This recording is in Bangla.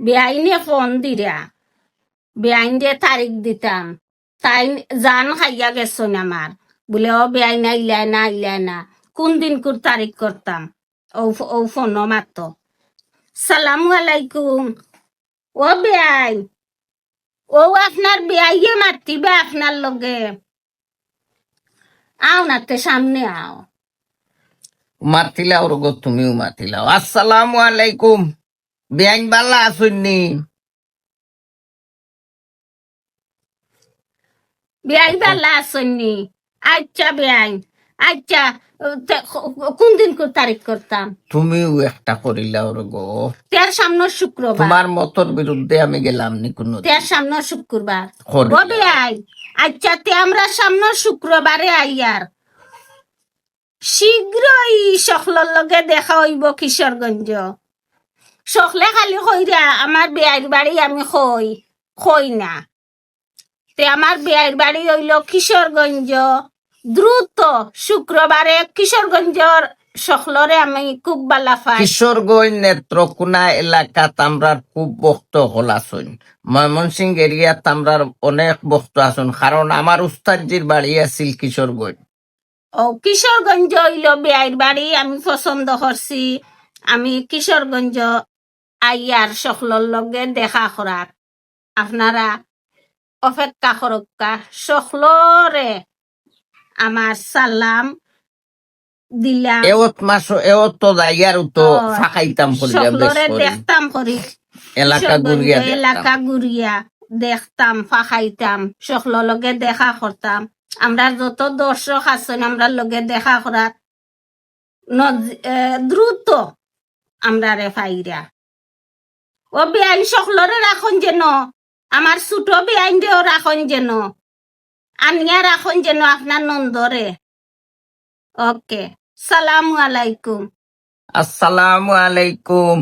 বেআইনে ফোন দিরা। বেআইন দিয়ে তারিখ দিতাম। তাই জান খাইয়া গেছন আমার। বলে ও বেআইন আইলাই না আইলাই না কোন দিন কোন তারিখ করতাম? ও ও ফোন মাত্র সালামু আলাইকুম। ও বেআইন। ও, আপনার বেআইয়ে মাতিবে আপনার লগে? আও না তে, সামনে আও। মাতিলাও রগো, তুমিও মাতিলাও আসসালামু আলাইকুম। বেআইন বাল্লা আসুননি বেআইন বালা আসনি আচ্ছা বেআইন আচ্ছা কোন দিন তারিখ করতাম? তুমিও একটা করিলাও রগো তের সামনে শুক্রবার। তোমার মতর বিরুদ্ধে আমি গেলাম নি কোনো তের সামনে শুক্রবার। আচ্ছা তে আমরা সামনে শুক্রবারে আইয়ার। শীঘ্রই সকলের লগে দেখা হইব কিশোরগঞ্জ। সকলে খালি কইরা আমার বেয়ার বাড়ি আমি কই কই না। তে আমার বেয়ার বাড়ি হইল কিশোরগঞ্জ দ্রুত শুক্রবারে কিশোরগঞ্জর সকলরে আমি খুব বালা পাই কিশোরগঞ্জ নেত্রকোনা এলাকাত আমরার খুব বক্ত হল আসুন ময়মনসিং এরিয়াত আমরার অনেক বক্ত আসুন কারণ আমার উস্তাদজির বাড়ি আছিল কিশোরগঞ্জ ও কিশোরগঞ্জ হইল বেয়ার বাড়ি আমি পছন্দ করছি আমি কিশোরগঞ্জ আইয়ার সকলের লগে দেখা করার আপনারা অপেক্ষা করক্কা সকলরে আমার সালাম দিলাম। এওত মাস এওত তো জায়গার তো ফাঁকাইতাম করিয়া সকলরে করি। দেখতাম করি এলাকা দেখতাম। ঘুরিয়া দেখতাম ফাঁকাইতাম সকলের লগে দেখা করতাম আমরা যত দর্শক আছেন আমরা লগে দেখা করার দ্রুত আমরা রে ফাইরা ও বেআইন সকলরে রাখন যেন। আমার ছোট বেআইন দিয়েও রাখন যেন। আনিয়া রাখন যেন আপনার নন্দরে ওকে সালামু আলাইকুম। আসসালামু আলাইকুম।